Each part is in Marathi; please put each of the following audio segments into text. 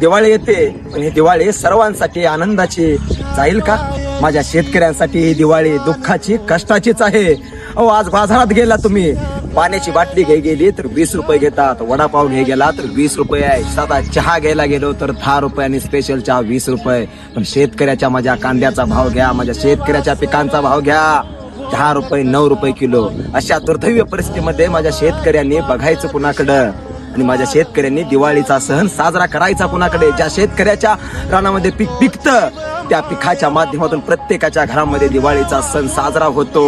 दिवाळी येते. पण ही दिवाळी सर्वांसाठी आनंदाची जाईल का? माझ्या शेतकऱ्यांसाठी ही दिवाळी दुःखाची कष्टाचीच आहे. अहो आज बाजारात गेला तुम्ही. पाण्याची बाटली घे गेली तर वीस रुपये घेतात. वडापाव घे गेला तर वीस रुपये आहे. साधा चहा घ्यायला गेलो तर दहा रुपये आणि स्पेशल चहा वीस रुपये. पण शेतकऱ्याच्या माझ्या कांद्याचा भाव घ्या. माझ्या शेतकऱ्याच्या पिकांचा भाव घ्या. दहा रुपये नऊ रुपये किलो. अशा दुर्दैवी परिस्थितीमध्ये माझ्या शेतकऱ्यांनी बघायचं कुणाकडं? आणि माझ्या शेतकऱ्यांनी दिवाळीचा सण साजरा करायचा कुणाकडे? ज्या शेतकऱ्याच्या रानामध्ये पीक पिकतं त्या पिकाच्या माध्यमातून प्रत्येकाच्या घरामध्ये दिवाळीचा सण साजरा होतो.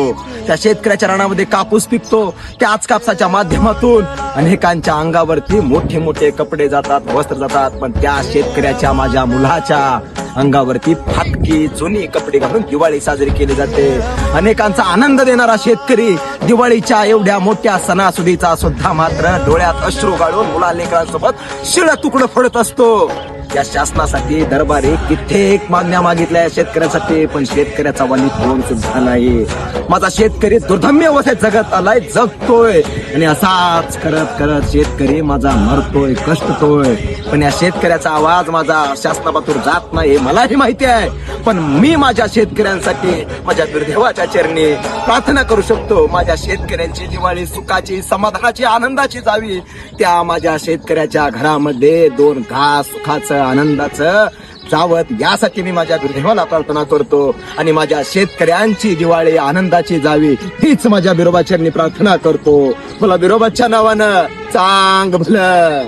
त्या शेतकऱ्याच्या रानामध्ये कापूस पिकतो त्याच कापसाच्या माध्यमातून अनेकांच्या अंगावरती मोठे मोठे कपडे जातात वस्त्र जातात. पण त्या शेतकऱ्याच्या माझ्या मुलाच्या अंगावरती फाटकी जुनी कपडे घालून दिवाळी साजरी केली जाते. अनेकांचा आनंद देणारा शेतकरी दिवाळीच्या एवढ्या मोठ्या सणासुदीचा सुद्धा मात्र डोळ्यात अश्रू गाळून मुला लेकरांसोबत शिळ तुकडं फोडत असतो. या शासनासाठी दरबारी कित्येक मागण्या मागितल्या शेतकऱ्यासाठी पण शेतकऱ्याचा वाली कोण सुद्धा नाही. माझा शेतकरी दुर्धम्य अवस्थेत जगत आलाय जगतोय. आणि असाच करत करत शेतकरी माझा मरतोय कष्टतोय. पण या शेतकऱ्याचा आवाज माझा शासनापातूर जात नाही मलाही माहिती आहे. पण मी माझ्या शेतकऱ्यांसाठी माझ्या दुर्दैवाच्या चरणी प्रार्थना करू शकतो. माझ्या शेतकऱ्यांची दिवाळी सुखाची समाधानाची आनंदाची जावी. त्या माझ्या शेतकऱ्याच्या घरामध्ये दोन घास सुखाचं आनंदाचं जावत यासाठी मी माझ्या गुरुदेवाला प्रार्थना करतो. आणि माझ्या शेतकऱ्यांची दिवाळी आनंदाची जावी हीच माझ्या बिरोबाचरणी प्रार्थना करतो. मला बिरोबाच्या नावानं चांग भलं.